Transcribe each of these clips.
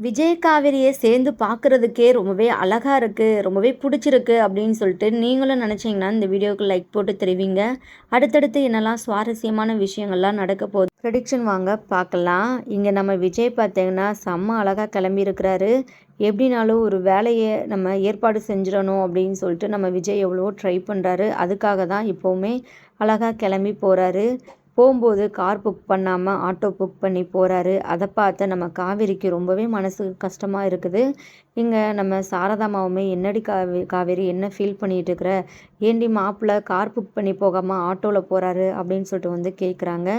விஜயகாவிரியை சேர்ந்து பார்க்குறதுக்கே ரொம்பவே அழகாக இருக்குது ரொம்பவே பிடிச்சிருக்கு அப்படின்னு சொல்லிட்டு நீங்களும் நினச்சிங்கன்னா இந்த வீடியோவுக்கு லைக் போட்டு தெரிவிங்க. அடுத்தடுத்து என்னெல்லாம் சுவாரஸ்யமான விஷயங்கள்லாம் நடக்க போகுது? ப்ரெடிக்ஷன் வாங்க பார்க்கலாம். இங்கே நம்ம விஜய் பார்த்தீங்கன்னா செம்ம அழகாக கிளம்பியிருக்கிறாரு எப்படினாலும் ஒரு வேலையை நம்ம ஏற்பாடு செஞ்சிடணும் அப்படின்னு சொல்லிட்டு நம்ம விஜய் எவ்வளவோ ட்ரை பண்ணுறாரு அதுக்காக தான் இப்போவுமே அழகாக கிளம்பி போகிறாரு போகும்போது கார் புக் பண்ணாமல் ஆட்டோ புக் பண்ணி போகிறாரு அதை பார்த்து நம்ம காவேரிக்கு ரொம்பவே மனசுக்கு கஷ்டமாக இருக்குது. இங்கே நம்ம சாரதாமாவுமே என்னடி காவே காவேரி என்ன ஃபீல் பண்ணிகிட்டு இருக்கிற ஏண்டி மாப்பிள்ளை கார் புக் பண்ணி போகாமல் ஆட்டோவில் போகிறாரு அப்படின்னு சொல்லிட்டு வந்து கேட்குறாங்க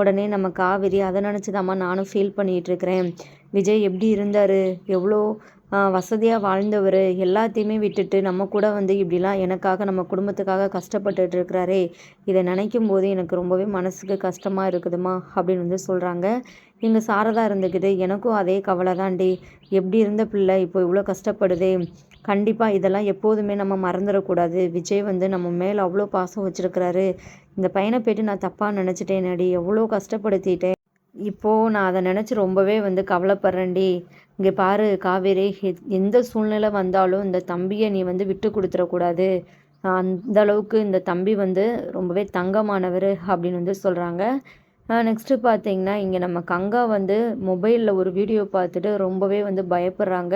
உடனே நம்ம காவேரி அதை நினச்சிதாம்மா நானும் ஃபீல் பண்ணிகிட்ருக்கிறேன் விஜய் எப்படி இருந்தார்? எவ்வளோ வசதியாக வாழ்ந்தவர் எல்லாத்தையுமே விட்டுட்டு நம்ம கூட வந்து இப்படிலாம் எனக்காக நம்ம குடும்பத்துக்காக கஷ்டப்பட்டுட்டு இருக்கிறாரே இதை நினைக்கும் போது எனக்கு ரொம்பவே மனசுக்கு கஷ்டமாக இருக்குதுமா அப்படின்னு வந்து சொல்கிறாங்க இங்கே சாரதா இருந்துக்குது எனக்கும் அதே கவலை தான்டி எப்படி இருந்த பிள்ளை இப்போ இவ்வளோ கஷ்டப்படுதே கண்டிப்பாக இதெல்லாம் எப்போதுமே நம்ம மறந்துடக்கூடாது விஜய் வந்து நம்ம மேலே அவ்வளோ பாசம் வச்சுருக்கிறாரு இந்த பையனை போய்ட்டு நான் தப்பாக நினச்சிட்டேன் நடி எவ்வளோ கஷ்டப்படுத்திட்டேன். இப்போது நான் அதை நினச்சி ரொம்பவே வந்து கவலைப்படுறேன்டி. இங்கே பாரு காவேரி எந்த சூழ்நிலை வந்தாலும் இந்த தம்பியை நீ வந்து விட்டு கொடுத்துடக்கூடாது அந்த அளவுக்கு இந்த தம்பி வந்து ரொம்பவே தங்கமானவர் அப்படின்னு வந்து சொல்கிறாங்க நெக்ஸ்ட்டு பார்த்தீங்கன்னா இங்கே நம்ம கங்கா வந்து மொபைலில் ஒரு வீடியோ பார்த்துட்டு ரொம்பவே வந்து பயப்படுறாங்க.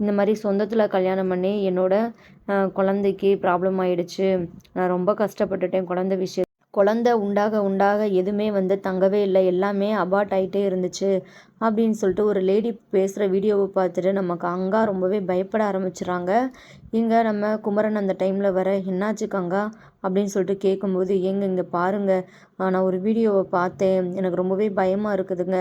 இந்த மாதிரி சொந்தத்தில் கல்யாணம் பண்ணி என்னோடய குழந்தைக்கு ப்ராப்ளம் ஆகிடுச்சு நான் ரொம்ப கஷ்டப்பட்டுட்டேன் குழந்த விஷயம் குழந்த உண்டாக உண்டாக எதுவுமே வந்து தங்கவே இல்லை. எல்லாமே அபார்ட் ஆகிட்டே இருந்துச்சு அப்படின்னு சொல்லிட்டு ஒரு லேடி பேசுகிற வீடியோவை பார்த்துட்டு நமக்கு அங்கா ரொம்பவே பயப்பட ஆரம்பிச்சிடுறாங்க இங்கே நம்ம குமரன் அந்த டைமில் வர என்னாச்சு கங்கா? அப்படின்னு சொல்லிட்டு கேட்கும்போது ஏங்க இங்கே பாருங்கள் நான் ஒரு வீடியோவை பார்த்தேன். எனக்கு ரொம்பவே பயமாக இருக்குதுங்க.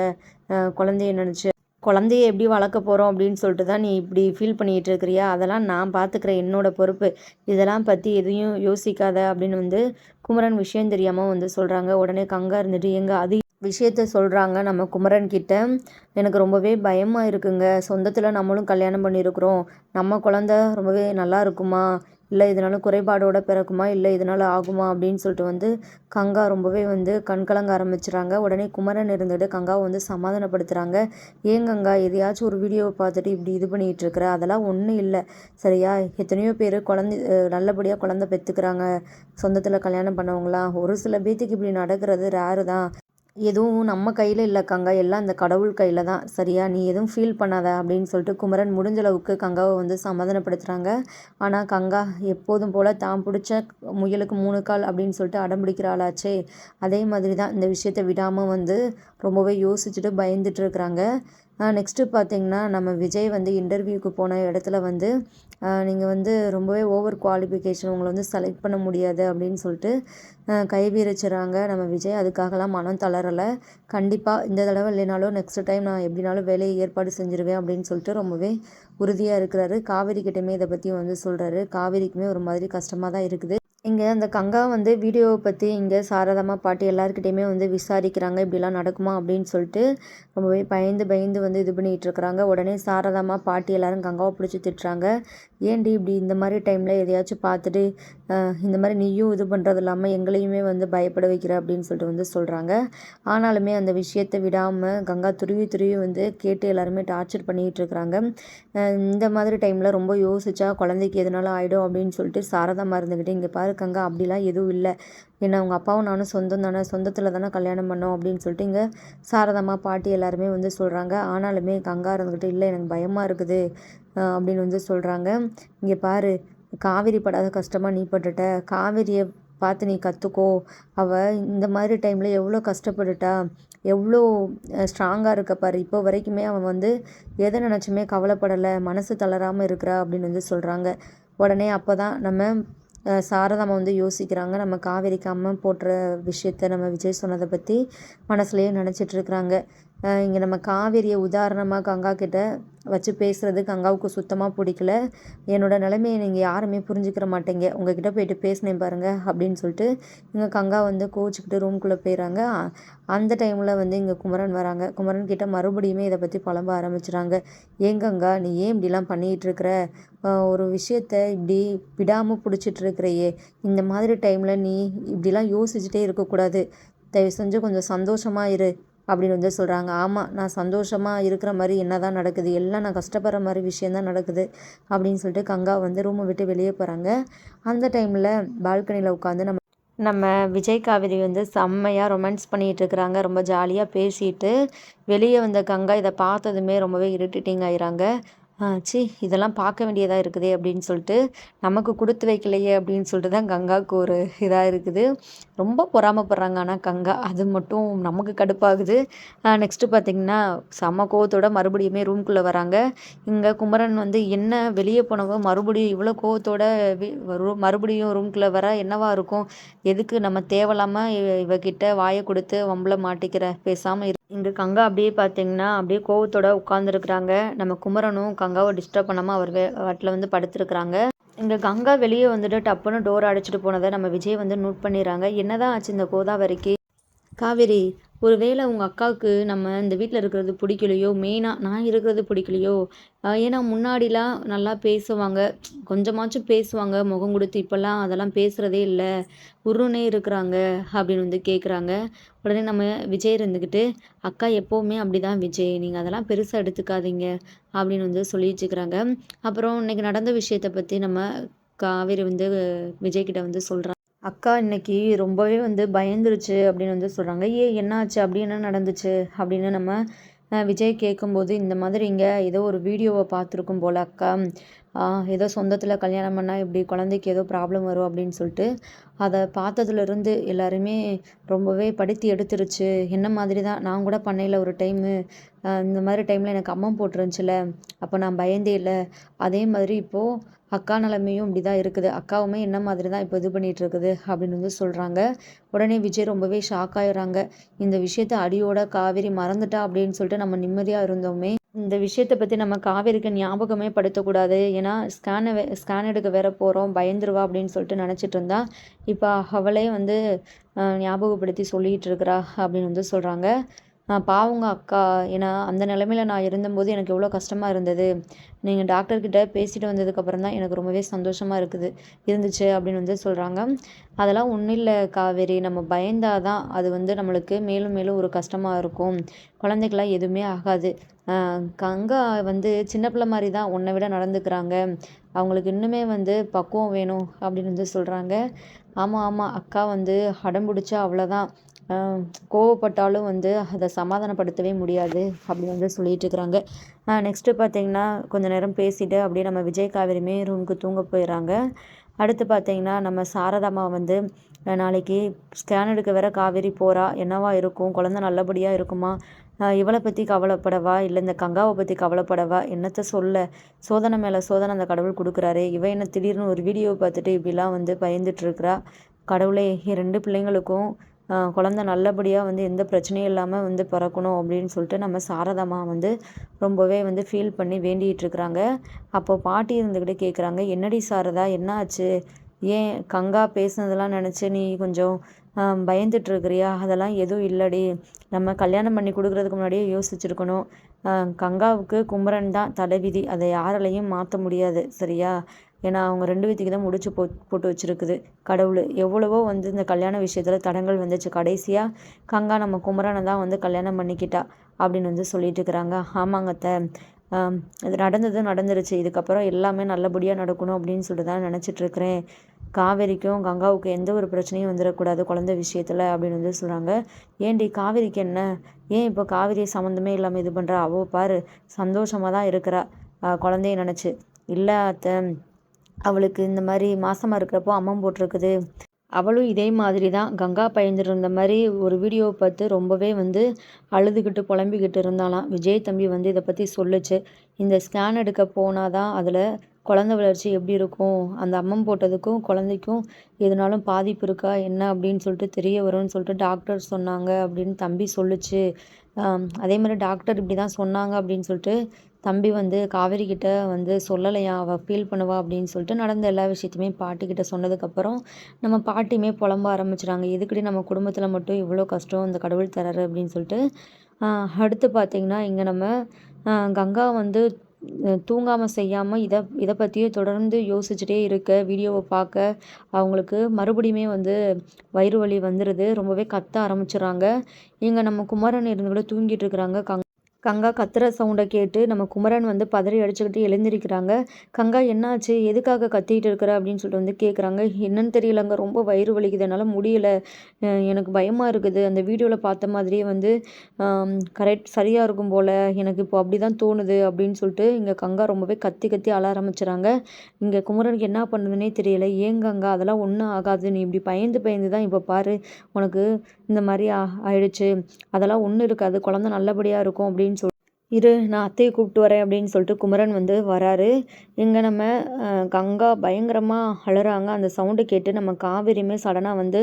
குழந்தைய நினச்சி. குழந்தைய எப்படி வளர்க்க போகிறோம் அப்படின்னு சொல்லிட்டு தான் நீ இப்படி ஃபீல் பண்ணிகிட்டு இருக்கிறியா? அதெல்லாம் நான் பார்த்துக்கிறேன் என்னோடய பொறுப்பு. இதெல்லாம் பற்றி எதையும் யோசிக்காத அப்படின்னு வந்து குமரன் விஷயம் தெரியாமல் வந்து சொல்கிறாங்க உடனே கங்கா இருந்துட்டு எங்கே அது விஷயத்த சொல்கிறாங்க நம்ம குமரன் கிட்ட. எனக்கு ரொம்பவே பயமாக இருக்குங்க. சொந்தத்தில் நம்மளும் கல்யாணம் பண்ணியிருக்கிறோம். நம்ம குழந்த ரொம்பவே நல்லா இருக்குமா? இல்லை இதனால் குறைபாடோட பிறக்குமா? இல்லை இதனால் ஆகுமா? அப்படின்னு சொல்லிட்டு வந்து கங்கா ரொம்பவே வந்து கண்கலங்க ஆரம்பிச்சுறாங்க. உடனே குமரன் இருந்துட்டு கங்காவை வந்து சமாதானப்படுத்துகிறாங்க ஏன் கங்கா? எதையாச்சும் ஒரு வீடியோவை பார்த்துட்டு இப்படி இது பண்ணிகிட்டு இருக்கிற? அதெல்லாம் ஒன்றும் இல்லை. சரியா? எத்தனையோ பேர் குழந்தை நல்லபடியாக குழந்த பெற்றுக்கிறாங்க சொந்தத்தில் கல்யாணம் பண்ணவங்களாம். ஒரு சில பேத்துக்கு இப்படி நடக்கிறது ரேரு தான். எதுவும் நம்ம கையில் இல்லை கங்கா. எல்லாம் அந்த கடவுள் கையில் தான். சரியா? நீ எதுவும் ஃபீல் பண்ணாத அப்படின்னு சொல்லிட்டு குமரன் முடிஞ்ச அளவுக்கு கங்காவை வந்து சமாதானப்படுத்துகிறாங்க ஆனால் கங்கா எப்போதும் போல் தான் பிடிச்ச முயலுக்கு மூணு கால் அப்படின்னு சொல்லிட்டு அடம் பிடிக்கிற ஆளாச்சே. அதே மாதிரி தான் இந்த விஷயத்தை விடாமல் வந்து ரொம்பவே யோசிச்சுட்டு பயந்துட்டு இருக்கிறாங்க. நெக்ஸ்ட்டு பார்த்தீங்கன்னா நம்ம விஜய் வந்து இன்டர்வியூக்கு போன இடத்துல வந்து நீங்கள் வந்து ரொம்பவே ஓவர் குவாலிஃபிகேஷன் உங்களை வந்து செலக்ட் பண்ண முடியாது அப்படின்னு சொல்லிட்டு கைவீரிச்சிடறாங்க நம்ம விஜய் அதுக்காகலாம் மனம் தளரலை. கண்டிப்பாக இந்த தடவை இல்லைனாலும் நெக்ஸ்ட் டைம் நான் எப்படினாலும் வேலையை ஏற்பாடு செஞ்சுருவேன் அப்படின்னு சொல்லிட்டு ரொம்பவே உறுதியாக இருக்கிறாரு. காவேரி கிட்டேயுமே இதை பற்றி வந்து சொல்கிறாரு காவேரிக்குமே ஒரு மாதிரி கஷ்டமாக தான் இருக்குது. இங்கே அந்த கங்கா வந்து வீடியோவை பற்றி இங்கே சாரதாமா பாட்டி எல்லாருக்கிட்டையுமே வந்து விசாரிக்கிறாங்க இப்படிலாம் நடக்குமா அப்படின்னு சொல்லிட்டு ரொம்பவே பயந்து பயந்து வந்து இது பண்ணிகிட்ருக்குறாங்க உடனே சாரதாமா பாட்டி எல்லோரும் கங்காவை பிடிச்சி திட்டுறாங்க. ஏன்டி இப்படி இந்த மாதிரி டைமில் எதையாச்சும் பார்த்துட்டு இந்த மாதிரி நீயும் இது பண்ணுறது இல்லாமல் எங்களையுமே வந்து பயப்பட வைக்கிற அப்படின்னு சொல்லிட்டு வந்து சொல்கிறாங்க ஆனாலுமே அந்த விஷயத்தை விடாமல் கங்கா துருவி துருவி வந்து கேட்டு எல்லாருமே டார்ச்சர் பண்ணிகிட்டு இருக்கிறாங்க. இந்த மாதிரி டைமில் ரொம்ப யோசிச்சா குழந்தைக்கு எதனால ஆகிடும் அப்படின்னு சொல்லிட்டு சாரதமாக இருந்துக்கிட்டு இங்கே பாரு கங்கா அப்படிலாம் எதுவும் இல்லை. ஏன்னா அவங்க அப்பாவும் நானும் சொந்தம் தானே சொந்தத்தில் தானே கல்யாணம் பண்ணோம் அப்படின்னு சொல்லிட்டு இங்கே சாரதாம்மா பாட்டி எல்லாருமே வந்து சொல்கிறாங்க ஆனாலுமே கங்கா இருந்துக்கிட்டு இல்லை எனக்கு பயமாக இருக்குது அப்படின்னு வந்து சொல்கிறாங்க இங்கே பாரு காவேரி படாத கஷ்டமாக நீ பட்டுட்ட. காவேரியை பார்த்து நீ கற்றுக்கோ அவள் இந்த மாதிரி டைமில் எவ்வளோ கஷ்டப்பட்டுட்டா. எவ்வளோ ஸ்ட்ராங்காக இருக்க பாரு. இப்போ வரைக்குமே அவன் வந்து எதை நினச்சுமே கவலைப்படலை. மனசு தளராமல் இருக்கிறா அப்படின்னு வந்து சொல்கிறாங்க உடனே அப்போ தான் நம்ம சாரதாம்மா வந்து யோசிக்கிறாங்க. நம்ம காவேரிக்கு அம்மா போட்டுற விஷயத்த நம்ம விஜய் சொன்னதை பற்றி மனசுலேயே நினச்சிட்ருக்குறாங்க இங்கே நம்ம காவேரியை உதாரணமாக கங்கா கிட்ட வச்சு பேசுகிறது கங்காவுக்கு சுத்தமாக பிடிக்கல. என்னோடய நிலைமையை நீங்கள் யாருமே புரிஞ்சுக்கிற மாட்டேங்க. உங்ககிட்ட போயிட்டு பேசினேன் பாருங்கள் அப்படின்னு சொல்லிட்டு இங்கே கங்கா வந்து கோச்சிக்கிட்டு ரூம்குள்ளே போயிடறாங்க அந்த டைமில் வந்து இங்கே குமரன் வராங்க. குமரன் கிட்ட மறுபடியுமே இதை பற்றி புலம்ப ஆரம்பிச்சுறாங்க. ஏன் கங்கா நீ ஏன் இப்படிலாம் பண்ணிகிட்ருக்கிற ஒரு விஷயத்த இப்படி விடாமல் பிடிச்சிட்ருக்கிறையே இந்த மாதிரி டைமில் நீ இப்படிலாம் யோசிச்சுட்டே இருக்கக்கூடாது. தயவு செஞ்சு கொஞ்சம் சந்தோஷமாக இரு. அப்படின்னு வந்து சொல்கிறாங்க ஆமாம் நான் சந்தோஷமாக இருக்கிற மாதிரி என்ன தான் நடக்குது எல்லாம் நான் கஷ்டப்படுற மாதிரி விஷயந்தான் நடக்குது அப்படின்னு சொல்லிட்டு கங்கா வந்து ரூமை விட்டு வெளியே போகிறாங்க அந்த டைமில் பால்கனியில் உட்காந்து நம்ம நம்ம விஜய் காவிரி வந்து செம்மையாக ரொமான்ஸ் பண்ணிகிட்டு இருக்கிறாங்க. ரொம்ப ஜாலியாக பேசிட்டு வெளியே வந்த கங்கா இதை பார்த்ததுமே ரொம்பவே இரிட்டேட்டிங் ஆயிறாங்க. ச்சீ இதெல்லாம் பார்க்க வேண்டியதாக இருக்குதே அப்படின்னு சொல்லிட்டு நமக்கு கொடுத்து வைக்கலையே அப்படின்னு சொல்லிட்டு தான் கங்காவுக்கு ஒரு இதாக இருக்குது. ரொம்ப பொறாமப்படுறாங்க. ஆனால் கங்கா அது மட்டும் நமக்கு கடுப்பாகுது. நெக்ஸ்ட்டு பார்த்திங்கன்னா செம்ம கோவத்தோட மறுபடியுமே ரூம்குள்ளே வராங்க. இங்கே குமரன் வந்து என்ன வெளியே போனவோ மறுபடியும் இவ்வளோ கோவத்தோட மறுபடியும் ரூம்குள்ளே வர? என்னவா இருக்கும்? எதுக்கு நம்ம தேவையில்லாமல் இவகிட்ட வாயை கொடுத்து வம்பளை மாட்டிக்கிற? பேசாமல் இங்கே கங்கா அப்படியே பார்த்தீங்கன்னா அப்படியே கோவத்தோட உட்காந்துருக்குறாங்க நம்ம குமரனும் கங்காவை டிஸ்டர்ப் பண்ணாமல் அவர் வே வாட்டில் வந்து படுத்துருக்குறாங்க. இங்கே கங்கா வெளியே வந்துட்டு டப்புன்னு டோர் அடைச்சிட்டு போனதை நம்ம விஜய் வந்து நோட் பண்ணிடுறாங்க. என்னதான் ஆச்சு இந்த கோதாவரிக்கு? காவேரி ஒருவேளை உங்கள் அக்காவுக்கு நம்ம இந்த வீட்டில் இருக்கிறது பிடிக்கலையோ? மெயினாக நான் இருக்கிறது பிடிக்கலையோ? ஏன்னா முன்னாடிலாம் நல்லா பேசுவாங்க. கொஞ்சமாச்சும் பேசுவாங்க. முகம் கொடுத்து இப்போல்லாம் அதெல்லாம் பேசுகிறதே இல்லை. உருனே இருக்கிறாங்க அப்படின்னு வந்து கேட்குறாங்க உடனே நம்ம விஜய் இருந்துக்கிட்டு அக்கா எப்போவுமே அப்படி தான் விஜய். நீங்கள் அதெல்லாம் பெருசாக எடுத்துக்காதீங்க. அப்படின்னு வந்து சொல்லி வச்சுக்கிறாங்க அப்புறம் இன்றைக்கி நடந்த விஷயத்தை பற்றி நம்ம காவேரி வந்து விஜய்கிட்ட வந்து சொல்கிறாங்க அக்கா இன்னைக்கு ரொம்பவே வந்து பயந்துருச்சு அப்படின்னு வந்து சொல்கிறாங்க ஏ என்னாச்சு? அப்படி என்ன நடந்துச்சு? அப்படின்னு நம்ம விஜய் கேட்கும்போது இந்த மாதிரி இங்கே ஏதோ ஒரு வீடியோவை பார்த்துருக்கும் போல் அக்கா. ஏதோ சொந்தத்தில் கல்யாணம் பண்ணால் இப்படி குழந்தைக்கு ஏதோ ப்ராப்ளம் வரும் அப்படின்னு சொல்லிட்டு அதை பார்த்ததுலேருந்து எல்லாருமே ரொம்பவே படித்து எடுத்துருச்சு. என்ன மாதிரி தான் நான் கூட பண்ணையில் ஒரு டைமு இந்த மாதிரி டைமில் எனக்கு அம்மம் போட்டுருந்துச்சுல அப்போ நான் பயந்தே இல்லை. அதே மாதிரி இப்போது அக்கா நிலமையும் இப்படி தான் இருக்குது. அக்காவுமே என்ன மாதிரி தான் இப்போ இது பண்ணிகிட்டு இருக்குது அப்படின்னு வந்து சொல்கிறாங்க உடனே விஜய் ரொம்பவே ஷாக் ஆகிடுறாங்க இந்த விஷயத்த அடியோட காவேரி மறந்துட்டா அப்படின்னு சொல்லிட்டு நம்ம நிம்மதியாக இருந்தோமே இந்த விஷயத்தை பற்றி நம்ம காவேரிக்கு ஞாபகமே படுத்தக்கூடாது. ஏன்னா ஸ்கேனை ஸ்கேன் எடுக்க வேற போகிறோம் பயந்துருவா அப்படின்னு சொல்லிட்டு நினச்சிட்டு இருந்தா இப்போ அவளே வந்து ஞாபகப்படுத்தி சொல்லிகிட்டு இருக்கிறா அப்படின்னு வந்து சொல்கிறாங்க பாவங்க அக்கா. ஏன்னா அந்த நிலமையில நான் இருந்தபோது எனக்கு எவ்வளோ கஷ்டமாக இருந்தது. நீங்கள் டாக்டர்கிட்ட பேசிட்டு வந்ததுக்கப்புறம் தான் எனக்கு ரொம்பவே சந்தோஷமாக இருக்குது. இருந்துச்சு அப்படின்னு வந்து சொல்கிறாங்க அதெல்லாம் ஒன்றும் இல்லை காவேரி. நம்ம பயந்தால் தான் அது வந்து நம்மளுக்கு மேலும் மேலும் ஒரு கஷ்டமாக இருக்கும். குழந்தைக்கெல்லாம் எதுவுமே ஆகாது. கங்கா வந்து சின்ன பிள்ளை மாதிரி தான் உன்னை விட நடந்துக்கிறாங்க. அவங்களுக்கு இன்னுமே வந்து பக்குவம் வேணும் அப்படின்னு வந்து சொல்கிறாங்க ஆமாம் ஆமாம் அக்கா வந்து அடம் பிடிச்சா அவ்வளோதான் கோவப்பட்டாலும் வந்து அதை சமாதானப்படுத்தவே முடியாது அப்படி வந்து சொல்லிட்டு இருக்கிறாங்க. நெக்ஸ்ட்டு பார்த்தீங்கன்னா கொஞ்ச நேரம் பேசிட்டு அப்படியே நம்ம விஜய் காவேரியுமே ரூமுக்கு தூங்க போயிடுறாங்க. அடுத்து பார்த்தீங்கன்னா நம்ம சாரதாம்மா வந்து நாளைக்கு ஸ்கேன் எடுக்க வேற காவேரி போகிறா என்னவா இருக்கும்? குழந்த நல்லபடியாக இருக்குமா? இவளை பற்றி கவலைப்படவா? இல்லை இந்த கங்காவை பற்றி கவலைப்படவா? என்னத்தை சொல்ல? சோதனை மேலே சோதனை அந்த கடவுள் கொடுக்குறாரு. இவ என்ன திடீர்னு ஒரு வீடியோ பார்த்துட்டு இப்படிலாம் வந்து பயந்துட்டுருக்குறா கடவுளே ரெண்டு பிள்ளைங்களுக்கும் குழந்த நல்லபடியாக வந்து எந்த பிரச்சனையும் இல்லாமல் வந்து பிறக்கணும் அப்படின்னு சொல்லிட்டு நம்ம சாரதாம்மா வந்து ரொம்பவே வந்து ஃபீல் பண்ணி வேண்டிகிட்டு இருக்கிறாங்க. அப்போது பாட்டி இருந்துக்கிட்டே கேட்குறாங்க என்னடி சாரதா என்ன ஆச்சு? ஏன் கங்கா பேசுனதெல்லாம் நினச்சி நீ கொஞ்சம் பயந்துட்டுருக்குறியா அதெல்லாம் எதுவும் இல்லடி. நம்ம கல்யாணம் பண்ணி கொடுக்குறதுக்கு முன்னாடியே யோசிச்சுருக்கணும். கங்காவுக்கு குமரன் தான் தலைவிதி அதை யாராலையும் மாற்ற முடியாது. சரியா? ஏன்னா அவங்க ரெண்டு பேத்துக்கு தான் முடிச்சு போ போட்டு வச்சுருக்குது. கடவுள் எவ்வளவோ வந்து இந்த கல்யாண விஷயத்தில் தடங்கள் வந்துச்சு. கடைசியாக கங்கா நம்ம குமரனை தான் வந்து கல்யாணம் பண்ணிக்கிட்டா அப்படின்னு வந்து சொல்லிட்டு இருக்கிறாங்க. ஆமாங்க அத்தை. இது நடந்தது நடந்துருச்சு. இதுக்கப்புறம் எல்லாமே நல்லபடியாக நடக்கணும் அப்படின்னு சொல்லிட்டு தான் நினச்சிட்ருக்கிறேன் காவேரிக்கும் கங்காவுக்கும் எந்த ஒரு பிரச்சனையும் வந்துடக்கூடாது குழந்தை விஷயத்தில் அப்படின்னு வந்து சொல்கிறாங்க ஏன்டி காவேரிக்கு என்ன? ஏன் இப்போ காவேரி சம்மந்தமே இல்லாமல் இது பண்ணுறா அவள் பாரு சந்தோஷமாக தான் இருக்கிறா. குழந்தைய நினச்சி. இல்லை அத்தை. அவளுக்கு இந்த மாதிரி மாதமாக இருக்கிறப்போ அம்மம் போட்டிருக்குது. அவளும் இதே மாதிரி தான் கங்கா பயந்துருந்த மாதிரி ஒரு வீடியோவை பார்த்து ரொம்பவே வந்து அழுதுகிட்டு புலம்பிக்கிட்டு இருந்தாலாம் விஜய் தம்பி வந்து இதை பற்றி சொல்லுச்சு. இந்த ஸ்கேன் எடுக்க போனால் தான் அதில் குழந்த வளர்ச்சி எப்படி இருக்கும்? அந்த அம்மம் போட்டதுக்கும் குழந்தைக்கும் எதுனாலும் பாதிப்பு இருக்கா? என்ன அப்படின்னு சொல்லிட்டு தெரிய வரும்னு சொல்லிட்டு டாக்டர் சொன்னாங்க அப்படின்னு தம்பி சொல்லுச்சு. அதே மாதிரி டாக்டர் இப்படி தான் சொன்னாங்க அப்படின்னு சொல்லிட்டு தம்பி வந்து காவேரி கிட்ட வந்து சொல்லலையா? அவள் ஃபீல் பண்ணுவா அப்படின்னு சொல்லிட்டு நடந்த எல்லா விஷயத்தையுமே பாட்டிக்கிட்ட சொன்னதுக்கப்புறம் நம்ம பாட்டியுமே புலம்ப ஆரம்பிச்சிட்டாங்க. எதுக்கடி நம்ம குடும்பத்தில் மட்டும் இவ்வளோ கஷ்டம் இந்த கடவுள் தராரு அப்படின்னு சொல்லிட்டு. அடுத்து பார்த்திங்கன்னா இங்கே நம்ம கங்கா வந்து தூங்காமல் செய்யாமல் இதை இதை பற்றியே தொடர்ந்து யோசிச்சுட்டே இருக்க. வீடியோவை பார்க்க அவங்களுக்கு மறுபடியுமே வந்து வயிறு வலி வந்துடுது ரொம்பவே கத்த ஆரம்பிச்சிடுறாங்க இங்கே நம்ம குமரன் இருந்து கூட தூங்கிட்டு இருக்கிறாங்க கங் கங்கா கத்துற சவுண்டை கேட்டு நம்ம குமரன் வந்து பதறி அடிச்சுக்கிட்டு எழுந்திருக்கிறாங்க. கங்கா என்னாச்சு? எதுக்காக கத்திக்கிட்டு இருக்கிற? அப்படின்னு சொல்லிட்டு வந்து கேட்குறாங்க என்னன்னு தெரியலங்க. ரொம்ப வயிறு வலிக்குது. என்னால் முடியல. எனக்கு பயமாக இருக்குது. அந்த வீடியோவில் பார்த்த மாதிரியே வந்து கரெக்ட் சரியாக இருக்கும் போல். எனக்கு இப்போ அப்படி தான் தோணுது. அப்படின்னு சொல்லிட்டு இங்கே கங்கா ரொம்பவே கத்தி கத்தி அழ ஆரம்பிச்சுறாங்க. இங்கே குமரனுக்கு என்ன பண்ணுதுன்னே தெரியலை. ஏன் கங்கா? அதெல்லாம் ஒன்றும் ஆகாது. நீ இப்படி பயந்து பயந்து தான் இப்போ பாரு. உனக்கு இந்த மாதிரி ஆயிடுச்சு. அதெல்லாம் ஒன்றும் இருக்காது. குழந்த நல்லபடியாக இருக்கும் அப்படின்னு இரு நான் அத்தையை கூப்பிட்டு வரேன் அப்படின்னு சொல்லிட்டு குமரன் வந்து வராரு. இங்கே நம்ம கங்கா பயங்கரமாக அழுறாங்க. அந்த சவுண்டு கேட்டு நம்ம காவேரியுமே சடனாக வந்து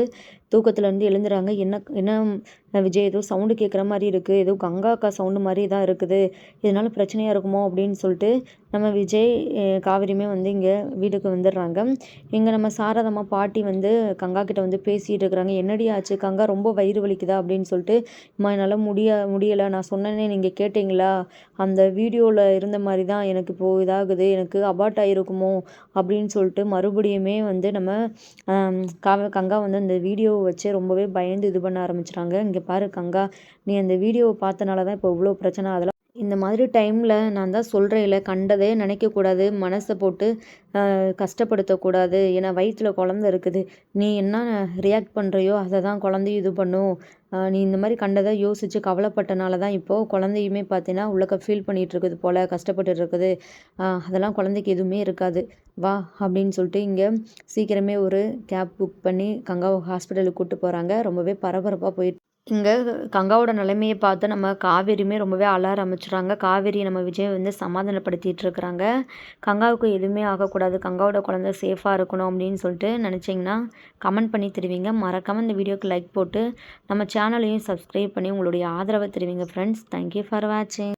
தூக்கத்துலேருந்து எழுந்துறாங்க. என்ன என்ன விஜய் ஏதோ சவுண்டு கேட்குற மாதிரி இருக்குது ஏதோ கங்கா அக்கா சவுண்டு மாதிரி தான் இருக்குது. இதனால் பிரச்சனையாக இருக்குமோ அப்படின்னு சொல்லிட்டு நம்ம விஜய் காவிரியுமே வந்து இங்கே வீட்டுக்கு வந்துடுறாங்க. இங்கே நம்ம சாரதம்மா பாட்டி வந்து கங்கா கிட்ட வந்து பேசிகிட்டு இருக்கிறாங்க. என்னடி ஆச்சு? கங்கா ரொம்ப வயிறு வலிக்குதா? அப்படின்னு சொல்லிட்டு அம்மா என்னால் முடிய முடியலை. நான் சொன்னேனே நீங்கள் கேட்டிங்களா? அந்த வீடியோவில் இருந்த மாதிரி தான் எனக்கு இப்போது இதாகுது. எனக்கு அபார்ட் ஆகிருக்குமோ அப்படின்னு சொல்லிட்டு மறுபடியுமே வந்து நம்ம காவ கங்கா வந்து அந்த வீடியோ வீடியோவை வச்சு ரொம்பவே பயந்து இது பண்ண ஆரம்பிச்சிட்டாங்க. இங்கே பாரு கங்கா நீ அந்த வீடியோவை பார்த்தனால தான் இப்போ இவ்வளோ பிரச்சனை அதெல்லாம் இந்த மாதிரி டைமில் நான் தான் சொல்கிறேன்ல கண்டதே நினைக்கக்கூடாது மனசை போட்டு கஷ்டப்படுத்தக்கூடாது. ஏன்னா வயிற்றில் குழந்த இருக்குது. நீ என்ன ரியாக்ட் பண்ணுறியோ அதை தான் குழந்தையும் இது பண்ணும். நீ இந்த மாதிரி கண்டதை யோசித்து கவலைப்பட்டனால தான் இப்போது குழந்தையுமே பார்த்தீங்கன்னா உள்ளக்க ஃபீல் பண்ணிகிட்ருக்குது போல் கஷ்டப்பட்டு இருக்குது அதெல்லாம் குழந்தைக்கு எதுவுமே இருக்காது. வா அப்படின்னு சொல்லிட்டு இங்கே சீக்கிரமே ஒரு கேப் புக் பண்ணி கங்கா ஹாஸ்பிட்டலுக்கு கூப்பிட்டு போகிறாங்க ரொம்பவே பரபரப்பாக போயிட்டு இங்கே கங்காவோட நிலைமையை பார்த்து நம்ம காவேரியுமே ரொம்பவே அழ ஆரம்பிச்சிடுறாங்க காவேரி நம்ம விஜய் வந்து சமாதானப்படுத்திட்டு இருக்கிறாங்க. கங்காவுக்கு எதுவுமே ஆகக்கூடாது. கங்காவோட குழந்தை சேஃபாக இருக்கணும் அப்படின்னு சொல்லிட்டு நினச்சிங்கன்னா கமெண்ட் பண்ணி தெரிவிங்க. மறக்காமல் இந்த வீடியோக்கு லைக் போட்டு நம்ம சேனலையும் சப்ஸ்கிரைப் பண்ணி உங்களுடைய ஆதரவை தெரிவிங்க ஃப்ரெண்ட்ஸ் தேங்க்யூ ஃபார் வாட்சிங்